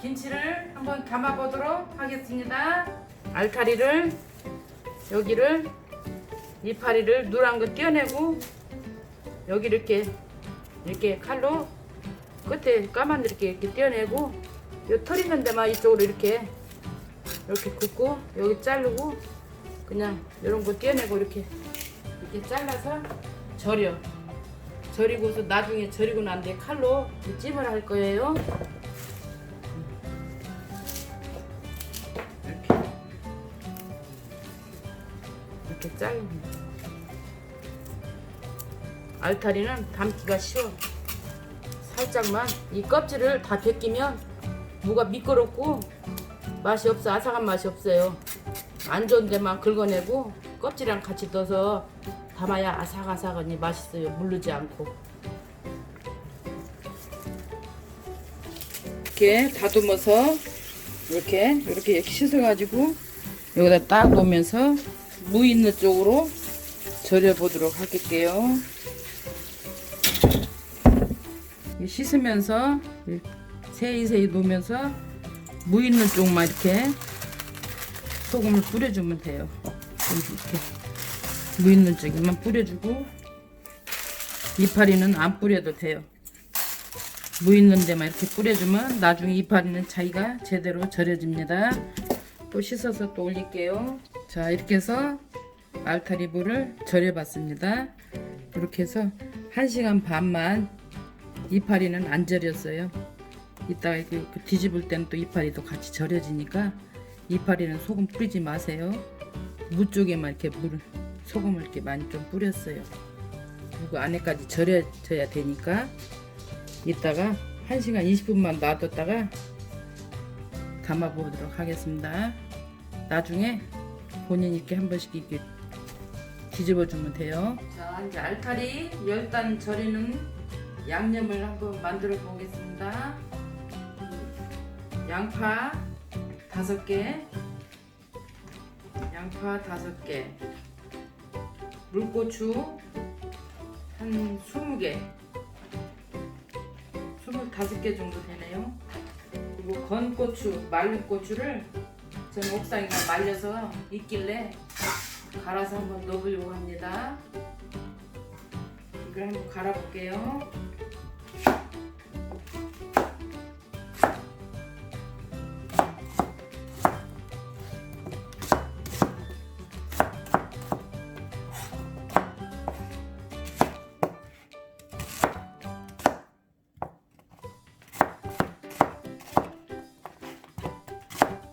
김치를 한번 담아 보도록 하겠습니다. 알타리를 여기를 이파리를 누란 거 떼어내고 여기 이렇게 이렇게 칼로 끝에 까만 이렇게 이렇게 떼어내고 요털 있는 데만 이쪽으로 이렇게 이렇게 긋고 여기 자르고 그냥 이런 거 떼어내고 이렇게 이렇게 잘라서 절여 절이고서 나중에 절이고 난 뒤에 칼로 이 찜을 할 거예요. 이렇게 자르면 알타리는 담기가 쉬워. 살짝만 이 껍질을 다 벗기면 무가 미끄럽고 맛이 없어 아삭한 맛이 없어요. 안 좋은 데만 긁어내고 껍질이랑 같이 넣어서 담아야 아삭아삭하니 맛있어요. 물르지 않고. 이렇게 다듬어서 이렇게 이렇게 씻어가지고 여기다 딱 놓으면서 무 있는 쪽으로 절여 보도록 할게요. 이 씻으면서 세이세이 놓으면서 무 있는 쪽만 이렇게 소금을 뿌려주면 돼요. 이렇게 무 있는 쪽에만 뿌려주고 이파리는 안 뿌려도 돼요. 무 있는 데만 이렇게 뿌려주면 나중에 이파리는 자기가 제대로 절여집니다. 또 씻어서 또 올릴게요. 자 이렇게 해서 알타리무를 절여봤습니다. 이렇게 해서 1시간 반만 이파리는 안 절였어요. 이따가 이렇게 뒤집을 때는 또 이파리도 같이 절여지니까 이파리는 소금 뿌리지 마세요. 무 쪽에만 이렇게 물 소금을 이렇게 많이 좀 뿌렸어요. 그리고 안에까지 절여져야 되니까 이따가 1시간 20분만 놔뒀다가 담아 보도록 하겠습니다. 나중에 본인 이렇게 한 번씩 이렇게 뒤집어 주면 돼요. 자, 이제 알타리 열단 절이는 양념을 한번 만들어 보겠습니다. 양파 다섯 개, 양파 다섯 개, 물고추 한 스무 개, 스물다섯 개 정도 되네요. 그리고 건 고추, 말린 고추를 저는 옥상에다 말려서 있길래 갈아서 한번 넣어보려고 합니다. 이걸 한번 갈아볼게요.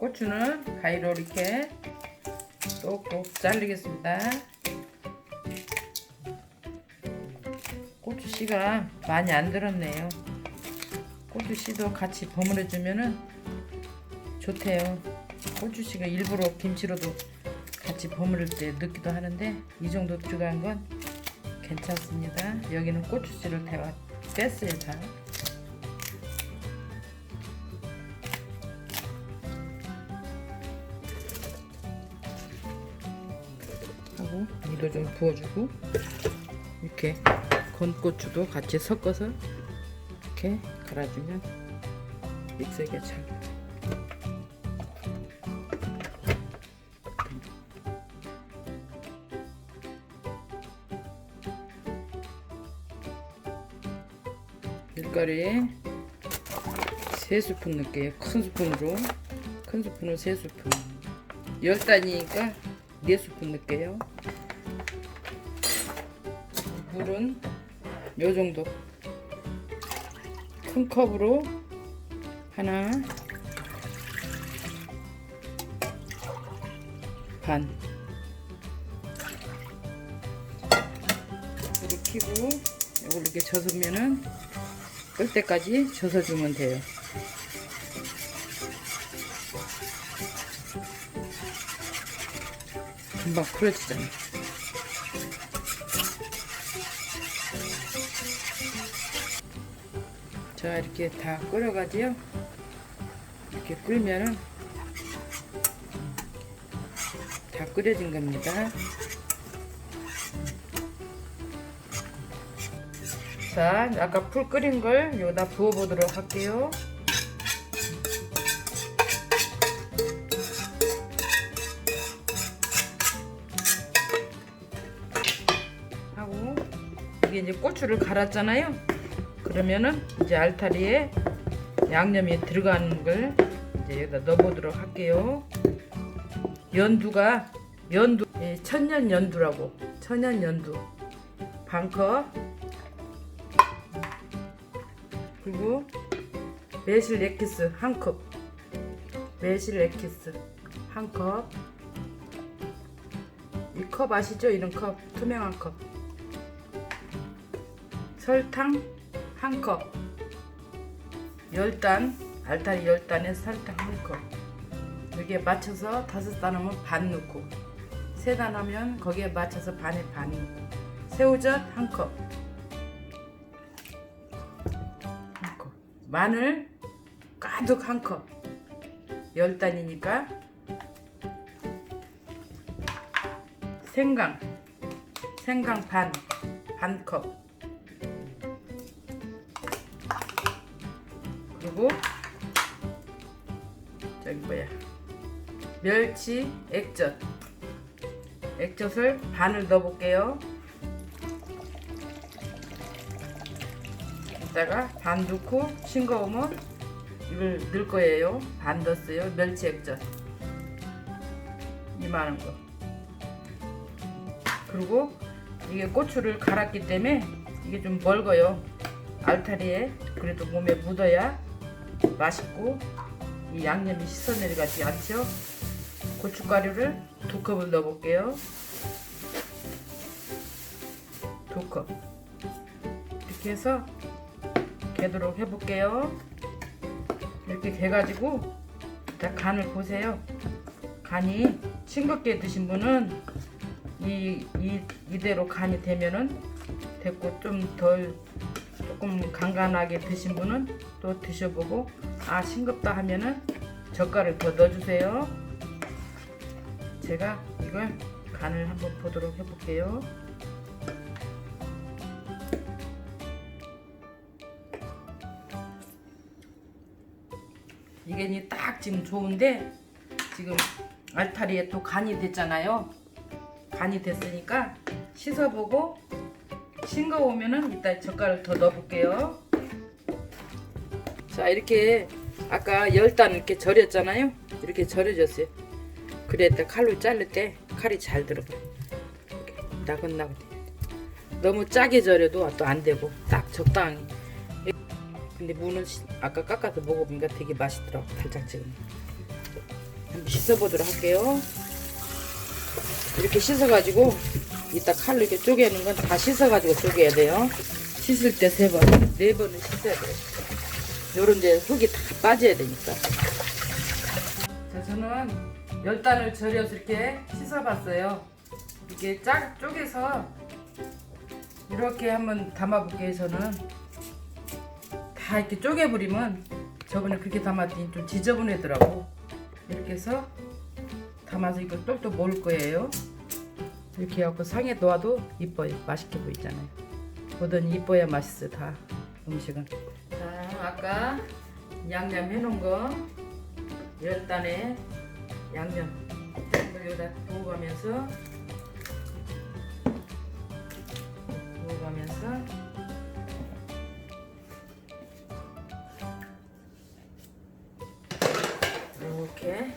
고추는 가위로 이렇게 똑똑 자르겠습니다. 고추 씨가 많이 안 들었네요. 고추 씨도 같이 버무려 주면은 좋대요. 고추 씨가 일부러 김치로도 같이 버무릴 때 넣기도 하는데 이 정도 들어간 건 괜찮습니다. 여기는 고추 씨를 다 뺐어요, 다. 고 이도 좀 부어주고 이렇게 건고추도 같이 섞어서 이렇게 갈아주면 믹서기가 잘 밀가루에 세 스푼 넣을게요. 큰 스푼으로 큰 스푼으로 세 스푼. 열 단이니까 네 스푼 넣을게요. 물은 요 정도 큰 컵으로 하나 반 불을 켜고 이걸 이렇게 젖으면은 끓 때까지 젖어주면 돼요. 금방 풀어지잖아. 자 이렇게 다 끓여가지요. 이렇게 끓면은 다 끓여진 겁니다. 자 아까 풀 끓인 걸 여기다 부어보도록 할게요. 하고 이게 이제 고추를 갈았잖아요. 그러면은 이제 알타리에 양념이 들어가는 걸 이제 여기다 넣어보도록 할게요. 연두가 연두 예, 천년 연두라고 천년 연두 반컵 그리고 매실 엑기스 한 컵. 매실 엑기스 한 컵. 이 컵 아시죠? 이런 컵 투명한 컵. 설탕 한 컵. 열단 알타리 열단에 설탕 한 컵. 여기에 맞춰서 다섯 단 하면 반 넣고 세 단 하면 거기에 맞춰서 반에 반 넣고 새우젓 한 컵. 한 컵. 마늘 가득 한 컵. 열 단이니까 생강 생강 반 반 컵. 그리고 저기 뭐야 멸치 액젓 액젓을 반을 넣어볼게요. 이따가 반 넣고 싱거우면 이걸 넣을 거예요. 반 넣었어요. 멸치 액젓 이만한 거. 그리고 이게 고추를 갈았기 때문에 이게 좀 멀고요. 알타리에 그래도 몸에 묻어야 맛있고 이 양념이 씻어내려가지 않죠. 고춧가루를 두 컵을 넣어볼게요. 두 컵. 이렇게 해서 개도록 해볼게요. 이렇게 개가지고 자 간을 보세요. 간이 싱겁게 드신 분은 이, 이 이대로 간이 되면은 됐고 좀 덜 조금 간간하게 드신 분은 또 드셔보고 아 싱겁다 하면은 젓갈을 더 넣어주세요. 제가 이걸 간을 한번 보도록 해볼게요. 이게 이딱 지금 좋은데 지금 알타리에 또 간이 됐잖아요. 간이 됐으니까 씻어보고 싱거우면은 이따 젓갈을 더 넣어볼게요. 자 이렇게 아까 열단 이렇게 절였잖아요. 이렇게 절여졌어요. 그랬다 칼로 자를 때 칼이 잘 들어가. 이렇게 나긋나긋. 너무 짜게 절여도 또 안 되고 딱 적당히. 근데 무는 시- 아까 깎아서 먹어보니까 되게 맛있더라고 달짝지근. 한번 씻어보도록 할게요. 이렇게 씻어가지고 이따 칼로 이렇게 쪼개는 건 다 씻어가지고 쪼개야 돼요. 씻을 때 세 번, 네 번은 씻어야 돼요. 요런 데 흙이 다 빠져야 되니까. 자, 저는 열 단을 절여서 이렇게 씻어봤어요. 이렇게 짝 쪼개서 이렇게 한번 담아볼게요, 저는. 다 이렇게 쪼개버리면 저번에 그렇게 담았더니 좀 지저분하더라고. 이렇게 해서 담아서 이걸 똘똘 모을 거예요. 이렇게 해갖고 상에 놓아도 이뻐요. 맛있게 보이잖아요. 뭐든 이뻐야 맛있어 다 음식은. 자 아까 양념 해놓은 거 열단에 양념 여기다 부어가면서 부어가면서 이렇게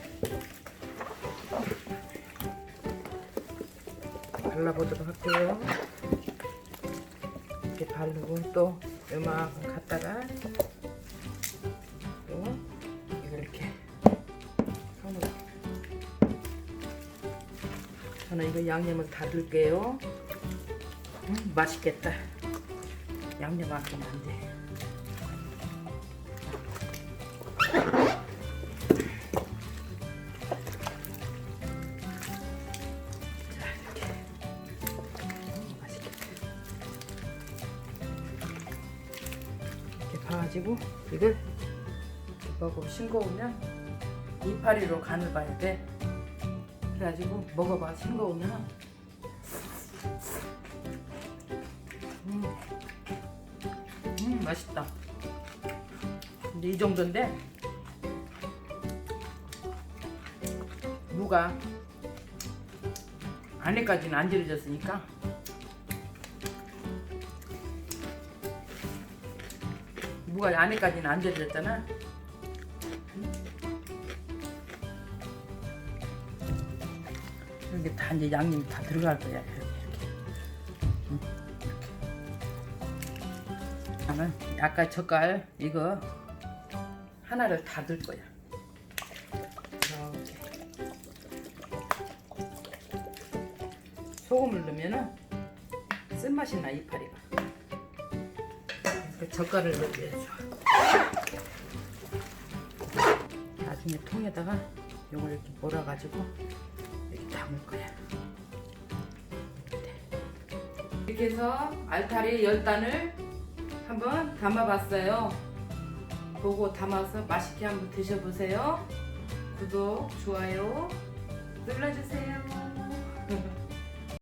발라보도록 할게요. 이렇게 바르고 또 요만큼 갖다가 저는 이거 양념을 다 넣을게요. 음, 맛있겠다. 양념 아끼면 안 돼. 봐가지고 이걸 먹고 싱거우면 이파리로 간을 봐야 돼. 그래가지고 먹어봐. 싱거우면. 음, 음 맛있다. 근데 이 정도인데? 무가? 안에까지는 안 질어졌으니까. 무가 안에까지는 안 질어졌잖아. 이게 다 이제 양념이 다 들어갈 거야. 이렇게 이렇게. 나는 아까 젓갈 이거 하나를 다 넣을 거야. 이렇게. 소금을 넣으면은 쓴맛이 나 이파리가. 그 젓갈을 넣어줘야죠. 나중에 통에다가 요걸 이렇게 몰아가지고 담을 거야. 이렇게 해서 알타리 열 단을 한번 담아봤어요. 보고 담아서 맛있게 한번 드셔보세요. 구독, 좋아요 눌러주세요.